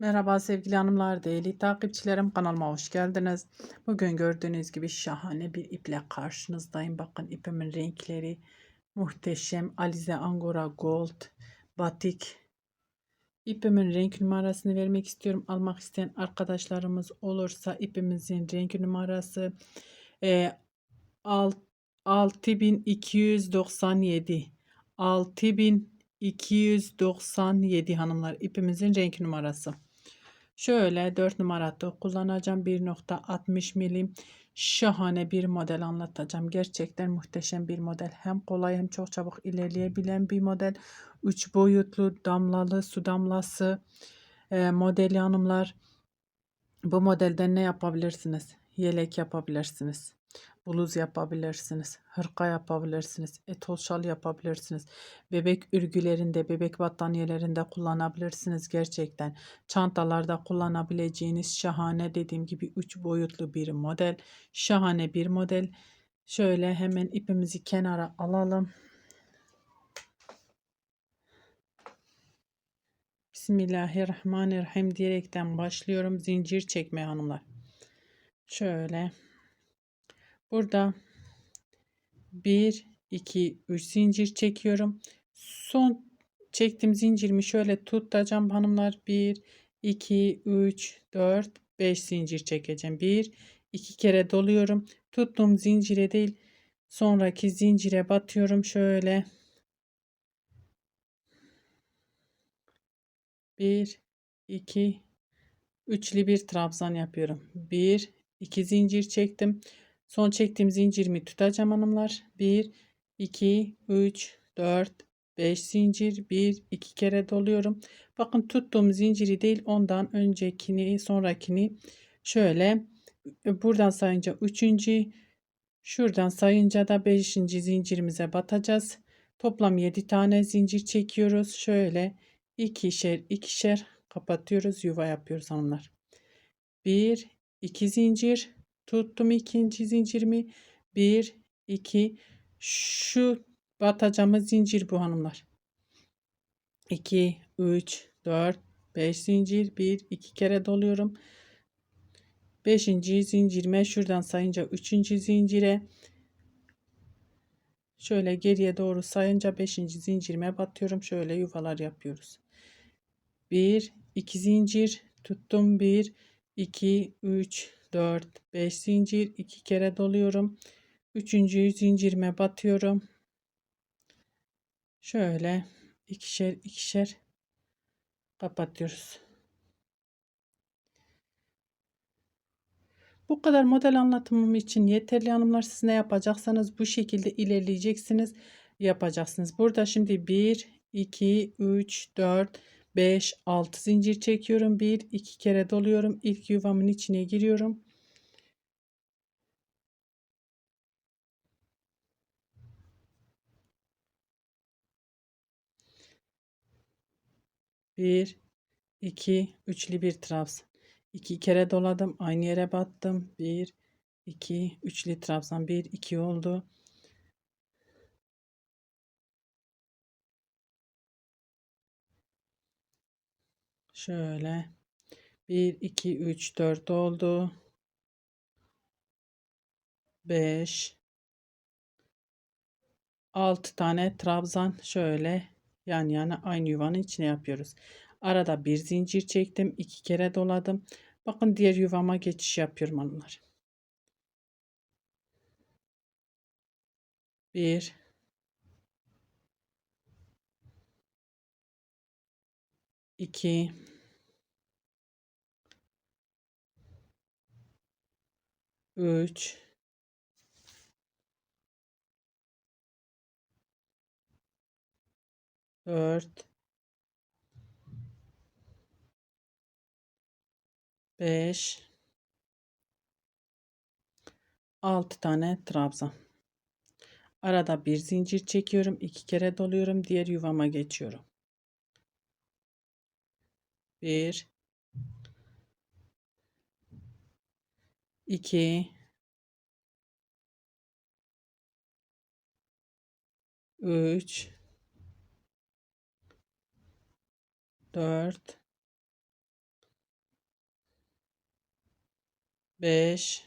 Merhaba sevgili hanımlar, değerli takipçilerim kanalıma hoş geldiniz. Bugün gördüğünüz gibi şahane bir iple karşınızdayım. Bakın ipimin renkleri muhteşem. Alize Angora Gold Batik. İpimin renk numarasını vermek istiyorum. Almak isteyen arkadaşlarımız olursa ipimizin renk numarası e, 6297 6297 hanımlar ipimizin renk numarası. Şöyle 4 numaralı kullanacağım. 1.60 milim şahane bir model anlatacağım. Gerçekten muhteşem bir model. Hem kolay hem çok çabuk ilerleyebilen bir model. 3 boyutlu damlalı su damlası e, modeli hanımlar. Bu modelden ne yapabilirsiniz? Yelek yapabilirsiniz bluz yapabilirsiniz, hırka yapabilirsiniz, etol şal yapabilirsiniz. Bebek ürgülerinde, bebek battaniyelerinde kullanabilirsiniz gerçekten. Çantalarda kullanabileceğiniz şahane dediğim gibi 3 boyutlu bir model. Şahane bir model. Şöyle hemen ipimizi kenara alalım. Bismillahirrahmanirrahim diyerekten başlıyorum. Zincir çekme hanımlar. Şöyle Burada 1, 2, 3 zincir çekiyorum. Son çektiğim zincirimi şöyle tutacağım hanımlar. 1, 2, 3, 4, 5 zincir çekeceğim. 1, 2 kere doluyorum. Tuttuğum zincire değil sonraki zincire batıyorum. Şöyle 1, 2, üçlü bir trabzan yapıyorum. 1, 2 zincir çektim. Son çektiğim zincirimi tutacağım hanımlar. 1, 2, 3, 4, 5 zincir. 1, 2 kere doluyorum. Bakın tuttuğum zinciri değil ondan öncekini sonrakini şöyle e, buradan sayınca 3. Şuradan sayınca da 5. zincirimize batacağız. Toplam 7 tane zincir çekiyoruz. Şöyle ikişer ikişer kapatıyoruz. Yuva yapıyoruz hanımlar. 1 2 zincir tuttum ikinci zincirimi 1 2 şu batacağımız zincir bu hanımlar 2 3 4 5 zincir 1 2 kere doluyorum 5. zincirime şuradan sayınca 3. zincire şöyle geriye doğru sayınca 5. zincirime batıyorum şöyle yuvalar yapıyoruz 1 2 zincir tuttum 1 2 3 4 5 zincir 2 kere doluyorum. Üçüncü zincirime batıyorum. Şöyle ikişer ikişer kapatıyoruz. Bu kadar model anlatımım için yeterli hanımlar siz ne yapacaksanız bu şekilde ilerleyeceksiniz yapacaksınız. Burada şimdi 1 2 3 4 5 6 zincir çekiyorum. 1 2 kere doluyorum. İlk yuvamın içine giriyorum. Bir, iki, üçlü bir trabzan. İki kere doladım. Aynı yere battım. Bir, iki, üçlü trabzan. Bir, iki oldu. Şöyle. 1, 2, 3, 4 oldu. 5 6 tane trabzan şöyle yan yana aynı yuvanın içine yapıyoruz. Arada bir zincir çektim. iki kere doladım. Bakın diğer yuvama geçiş yapıyorum hanımlar. Bir iki 3 4 5 6 tane trabzan. Arada bir zincir çekiyorum. iki kere doluyorum. Diğer yuvama geçiyorum. 1 2 3 4 5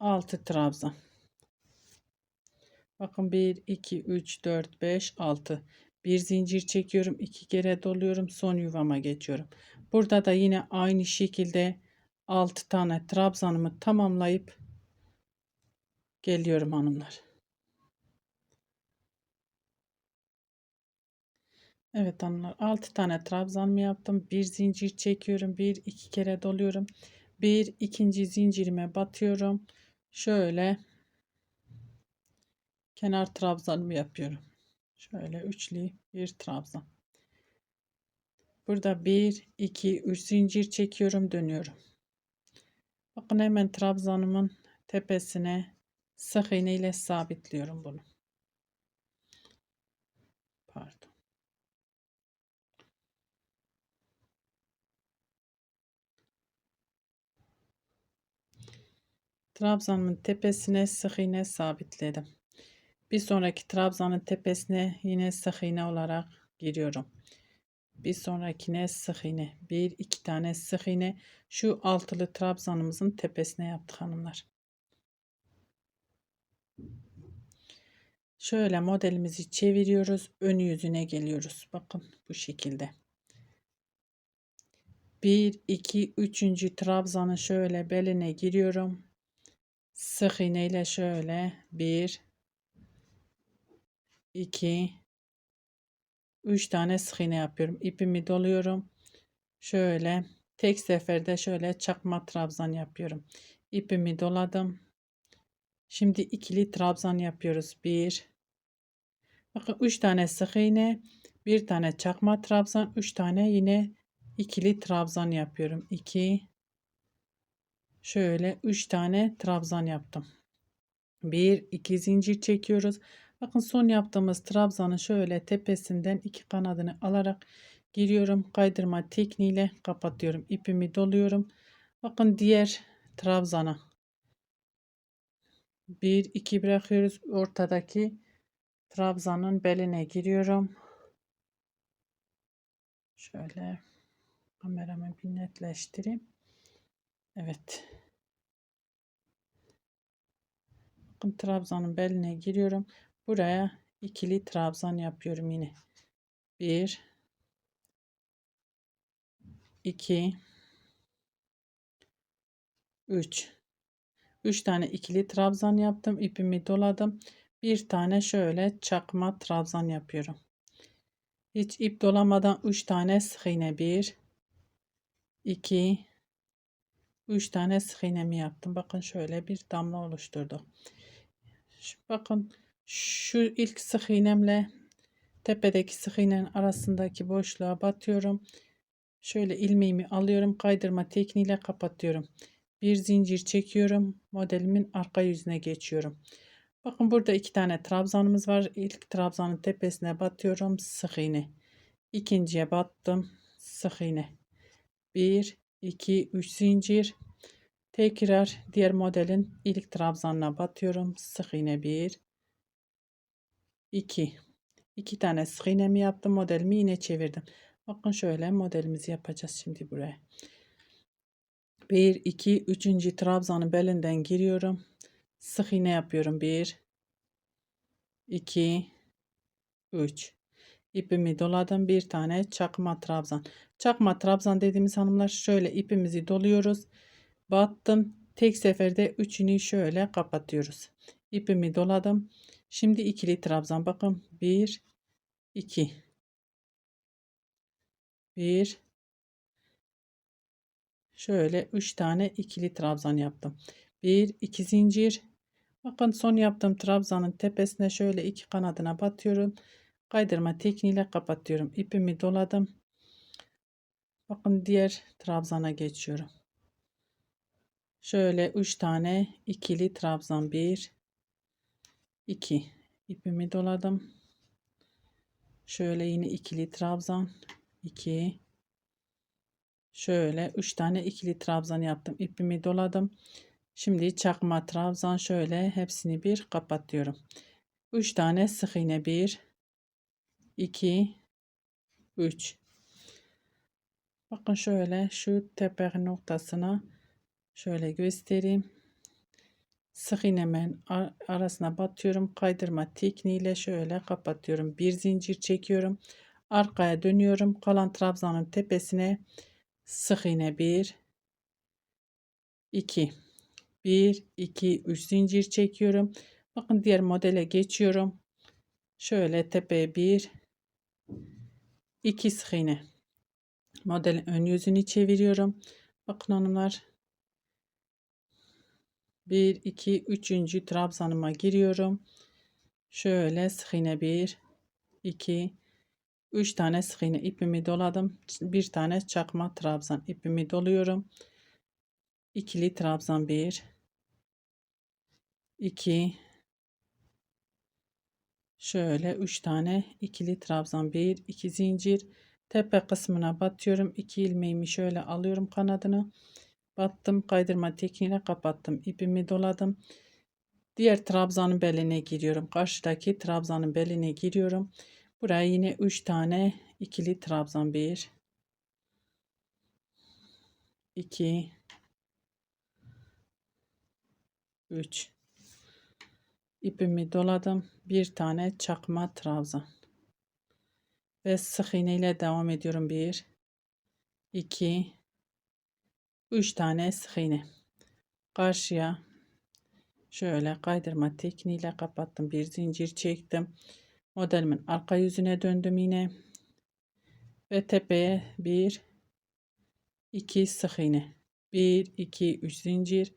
6 trabzan. Bakın 1 2 3 4 5 6. Bir zincir çekiyorum, iki kere doluyorum, son yuvama geçiyorum. Burada da yine aynı şekilde 6 tane trabzanımı tamamlayıp geliyorum hanımlar. Evet hanımlar 6 tane trabzanımı yaptım. Bir zincir çekiyorum. Bir iki kere doluyorum. Bir ikinci zincirime batıyorum. Şöyle kenar trabzanımı yapıyorum. Şöyle üçlü bir trabzan. Burada 1 2 3 zincir çekiyorum, dönüyorum. Bakın hemen trabzanımın tepesine sık iğne ile sabitliyorum bunu. Pardon. Trabzanın tepesine sık iğne sabitledim. Bir sonraki trabzanın tepesine yine sık iğne olarak giriyorum. Bir sonrakine sık iğne. Bir iki tane sık iğne. Şu altılı trabzanımızın tepesine yaptık hanımlar. Şöyle modelimizi çeviriyoruz. Ön yüzüne geliyoruz. Bakın bu şekilde. 1 2 3. trabzanı şöyle beline giriyorum. Sık iğne ile şöyle 1 2 3 tane sık iğne yapıyorum. İpimi doluyorum. Şöyle tek seferde şöyle çakma trabzan yapıyorum. İpimi doladım. Şimdi ikili trabzan yapıyoruz. 1 Bakın 3 tane sık iğne, bir tane çakma trabzan, 3 tane yine ikili trabzan yapıyorum. 2 Şöyle 3 tane trabzan yaptım. 1 2 zincir çekiyoruz. Bakın son yaptığımız trabzanı şöyle tepesinden iki kanadını alarak giriyorum. Kaydırma tekniğiyle kapatıyorum. İpimi doluyorum. Bakın diğer trabzana 1 2 bırakıyoruz. Ortadaki trabzanın beline giriyorum. Şöyle kameramı bir netleştireyim. Evet. Bakın trabzanın beline giriyorum. Buraya ikili trabzan yapıyorum yine. 1 2 3 3 tane ikili trabzan yaptım. ipimi doladım. Bir tane şöyle çakma trabzan yapıyorum. Hiç ip dolamadan 3 tane sık iğne 1 2 3 tane sık iğnemi yaptım. Bakın şöyle bir damla oluşturdu. Şu, bakın şu ilk sık iğnemle tepedeki sık iğnenin arasındaki boşluğa batıyorum. Şöyle ilmeğimi alıyorum. Kaydırma tekniğiyle kapatıyorum. Bir zincir çekiyorum. Modelimin arka yüzüne geçiyorum. Bakın burada iki tane trabzanımız var. İlk trabzanın tepesine batıyorum. Sık iğne. İkinciye battım. Sık iğne. 1, 2, 3 zincir. Tekrar diğer modelin ilk trabzanına batıyorum. Sık iğne 1, 2. 2 tane sık iğnemi yaptım. Modelimi yine çevirdim. Bakın şöyle modelimizi yapacağız şimdi buraya. 1, 2, 3. trabzanı belinden giriyorum. Sık iğne yapıyorum. 1, 2, 3. İpimi doladım. Bir tane çakma trabzan. Çakma trabzan dediğimiz hanımlar şöyle ipimizi doluyoruz. Battım. Tek seferde üçünü şöyle kapatıyoruz. İpimi doladım. Şimdi ikili trabzan. Bakın 1 2 1 Şöyle 3 tane ikili trabzan yaptım. 1 2 zincir. Bakın son yaptığım trabzanın tepesine şöyle iki kanadına batıyorum. Kaydırma tekniğiyle kapatıyorum. İpimi doladım. Bakın diğer trabzana geçiyorum. Şöyle 3 tane ikili trabzan 1 2 ipimi doladım. Şöyle yine ikili trabzan 2 şöyle 3 tane ikili trabzan yaptım. ipimi doladım. Şimdi çakma trabzan şöyle hepsini bir kapatıyorum. 3 tane sık iğne 1 2 3 Bakın şöyle şu tepe noktasına şöyle göstereyim. Sık iğnemin ar- arasına batıyorum. Kaydırma tekniğiyle şöyle kapatıyorum. Bir zincir çekiyorum. Arkaya dönüyorum. Kalan trabzanın tepesine sık iğne 1 2 1 2 3 zincir çekiyorum. Bakın diğer modele geçiyorum. Şöyle tepeye 1 2 sık iğne. Modelin ön yüzünü çeviriyorum. Bakın hanımlar 1 2 3. trabzanıma giriyorum. Şöyle sık iğne 1 2 3 tane sık ipimi doladım. Bir tane çakma trabzan ipimi doluyorum. İkili trabzan 1 2 şöyle 3 tane ikili trabzan 1 2 zincir tepe kısmına batıyorum. 2 ilmeğimi şöyle alıyorum kanadını. Battım kaydırma tekniğiyle kapattım. ipimi doladım. Diğer trabzanın beline giriyorum. Karşıdaki trabzanın beline giriyorum. Buraya yine 3 tane ikili trabzan 1 2 3 ipimi doladım. Bir tane çakma trabzan. Ve sık iğne ile devam ediyorum. 1 2 3 tane sık iğne. Karşıya şöyle kaydırma tekniğiyle kapattım. Bir zincir çektim. Modelimin arka yüzüne döndüm yine. Ve tepeye 1 2 sık iğne. 1 2 3 zincir.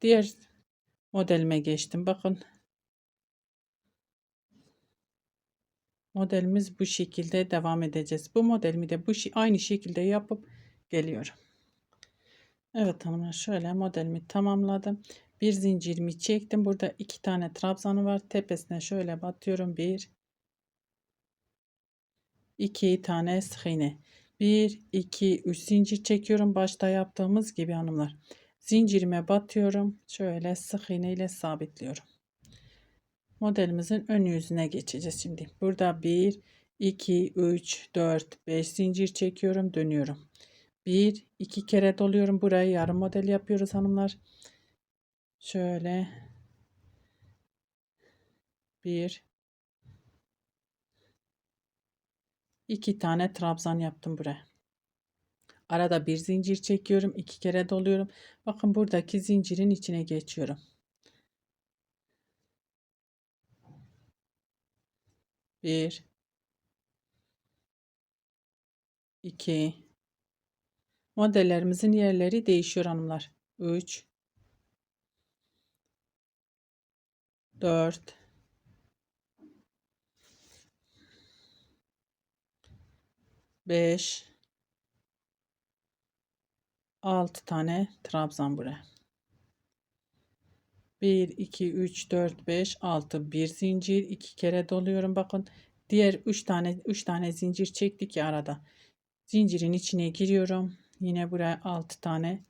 Diğer modelime geçtim. Bakın modelimiz bu şekilde devam edeceğiz. Bu modelimi de bu aynı şekilde yapıp geliyorum. Evet hanımlar şöyle modelimi tamamladım. Bir zincirimi çektim. Burada iki tane trabzanı var. Tepesine şöyle batıyorum. Bir, iki tane sık iğne. Bir, iki, üç zincir çekiyorum. Başta yaptığımız gibi hanımlar. Zincirime batıyorum. Şöyle sık iğne ile sabitliyorum. Modelimizin ön yüzüne geçeceğiz şimdi. Burada 1, 2, 3, 4, 5 zincir çekiyorum. Dönüyorum. 1, 2 kere doluyorum. Burayı yarım model yapıyoruz hanımlar. Şöyle. 1, 2 tane trabzan yaptım buraya. Arada bir zincir çekiyorum. iki kere doluyorum. Bakın buradaki zincirin içine geçiyorum. Bir, iki, modellerimizin yerleri değişiyor hanımlar. Üç, dört, beş, 6 tane trabzan buraya. 1 2 3 4 5 6 bir zincir. İki kere doluyorum bakın. Diğer 3 tane 3 tane zincir çektik ya arada. Zincirin içine giriyorum yine buraya 6 tane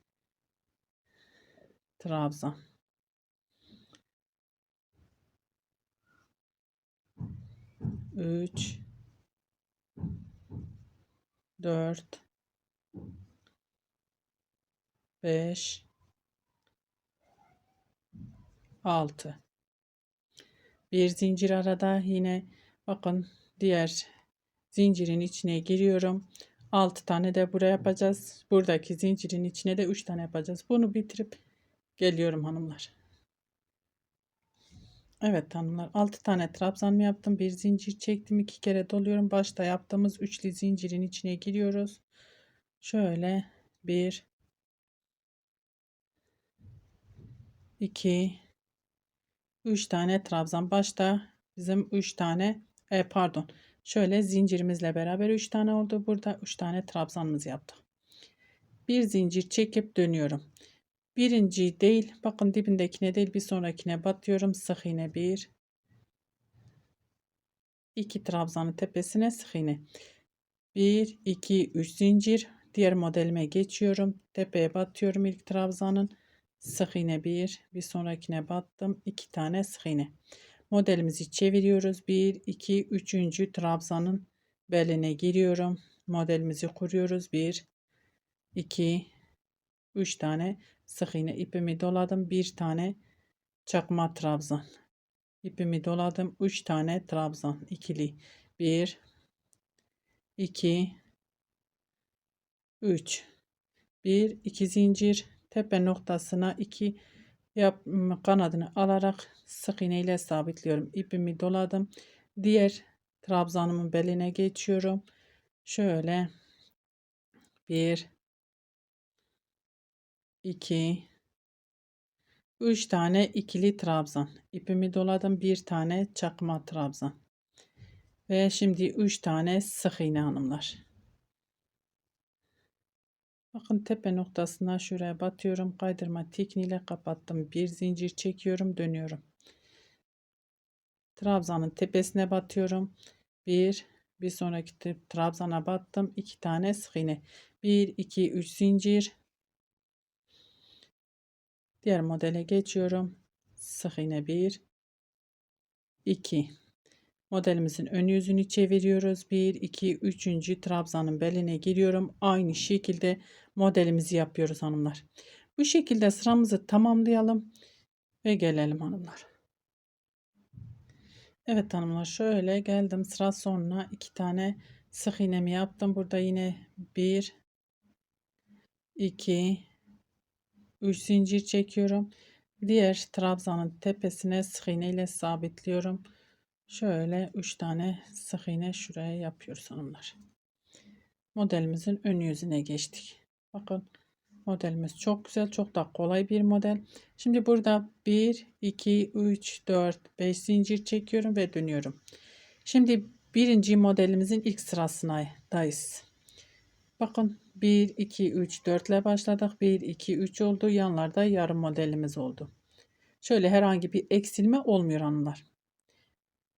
trabzan. Üç dört 5 6 bir zincir arada yine bakın diğer zincirin içine giriyorum 6 tane de buraya yapacağız. Buradaki zincirin içine de 3 tane yapacağız. Bunu bitirip geliyorum hanımlar. Evet hanımlar 6 tane trabzan yaptım? Bir zincir çektim iki kere doluyorum. Başta yaptığımız üçlü zincirin içine giriyoruz. Şöyle bir 2 3 tane trabzan. Başta bizim 3 tane e, pardon şöyle zincirimizle beraber 3 tane oldu burada. 3 tane trabzanımız yaptık bir zincir çekip dönüyorum. Birinci değil bakın dibindekine değil bir sonrakine batıyorum. Sık iğne 1 2 trabzanın tepesine sık iğne. 1 2 3 zincir. Diğer modelime geçiyorum. Tepeye batıyorum ilk trabzanın. Sık iğne bir. Bir sonrakine battım. İki tane sık iğne modelimizi çeviriyoruz 1 2 3. trabzanın beline giriyorum modelimizi kuruyoruz 1 2 3 tane sık iğne ipimi doladım. Bir tane çakma trabzan. İpimi doladım. 3 tane trabzan ikili. 1 2 3 1 2 zincir tepe noktasına 2 yap kanadını alarak sık iğne ile sabitliyorum. İpimi doladım. Diğer trabzanımın beline geçiyorum. Şöyle 1 2 3 tane ikili trabzan. İpimi doladım. Bir tane çakma trabzan. Ve şimdi 3 tane sık iğne hanımlar. Bakın tepe noktasına şuraya batıyorum. Kaydırma tekniğiyle kapattım. Bir zincir çekiyorum. Dönüyorum. Trabzanın tepesine batıyorum. Bir, bir sonraki trabzana battım. 2 tane sık iğne. 1, 2, 3 zincir. Diğer modele geçiyorum. Sık iğne 1 2 Modelimizin ön yüzünü çeviriyoruz. 1 2 3. trabzanın beline giriyorum. Aynı şekilde modelimizi yapıyoruz hanımlar. Bu şekilde sıramızı tamamlayalım ve gelelim hanımlar. Evet hanımlar şöyle geldim sıra sonuna iki tane sık iğnemi yaptım. Burada yine 1 2 3 zincir çekiyorum. Diğer trabzanın tepesine sık iğne ile sabitliyorum. Şöyle 3 tane sık iğne şuraya yapıyoruz hanımlar. Modelimizin ön yüzüne geçtik. Bakın modelimiz çok güzel, çok da kolay bir model. Şimdi burada 1, 2, 3, 4, 5 zincir çekiyorum ve dönüyorum. Şimdi birinci modelimizin ilk sırasındayız. Bakın 1, 2, 3, 4 ile başladık. 1, 2, 3 oldu. Yanlarda yarım modelimiz oldu. Şöyle herhangi bir eksilme olmuyor hanımlar.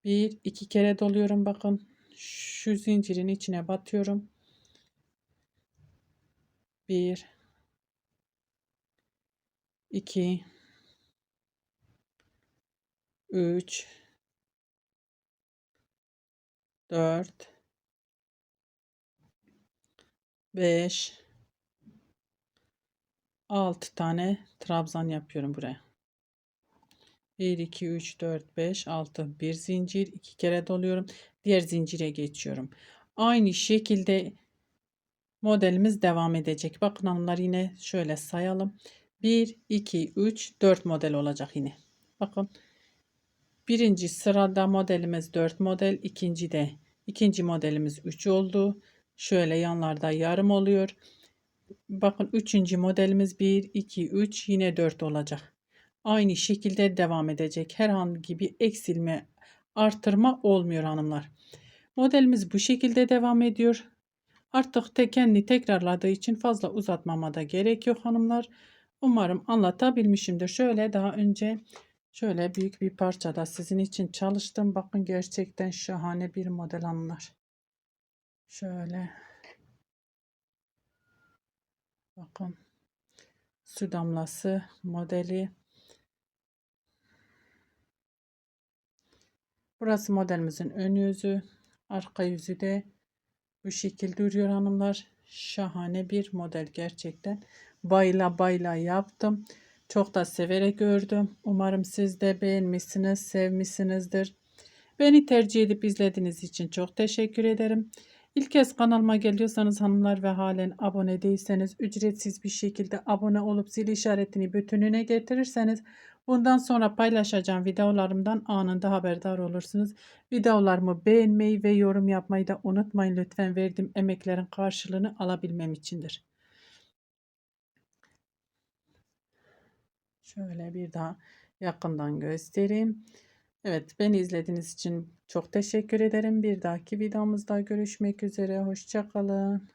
1, 2 kere doluyorum. Bakın şu zincirin içine batıyorum. 1, 2, 3, 4, 5 6 tane trabzan yapıyorum buraya. 1 2 3 4 5 6 bir zincir iki kere doluyorum. Diğer zincire geçiyorum. Aynı şekilde modelimiz devam edecek. Bakın hanımlar yine şöyle sayalım. 1 2 3 4 model olacak yine. Bakın birinci sırada modelimiz 4 model, ikinci de ikinci modelimiz 3 oldu. Şöyle yanlarda yarım oluyor. Bakın üçüncü modelimiz 1, 2, 3 yine 4 olacak. Aynı şekilde devam edecek. Herhangi bir eksilme artırma olmuyor hanımlar. Modelimiz bu şekilde devam ediyor. Artık te kendi tekrarladığı için fazla uzatmama da gerek yok hanımlar. Umarım anlatabilmişimdir. Şöyle daha önce şöyle büyük bir parçada sizin için çalıştım. Bakın gerçekten şahane bir model hanımlar. Şöyle. Bakın. Su damlası modeli. Burası modelimizin ön yüzü. Arka yüzü de bu şekilde duruyor hanımlar. Şahane bir model gerçekten. Bayla bayla yaptım. Çok da severek gördüm. Umarım siz de beğenmişsiniz, sevmişsinizdir. Beni tercih edip izlediğiniz için çok teşekkür ederim. İlk kez kanalıma geliyorsanız hanımlar ve halen abone değilseniz ücretsiz bir şekilde abone olup zil işaretini bütününe getirirseniz bundan sonra paylaşacağım videolarımdan anında haberdar olursunuz. Videolarımı beğenmeyi ve yorum yapmayı da unutmayın lütfen verdiğim emeklerin karşılığını alabilmem içindir. Şöyle bir daha yakından göstereyim. Evet beni izlediğiniz için çok teşekkür ederim. Bir dahaki videomuzda görüşmek üzere. Hoşçakalın.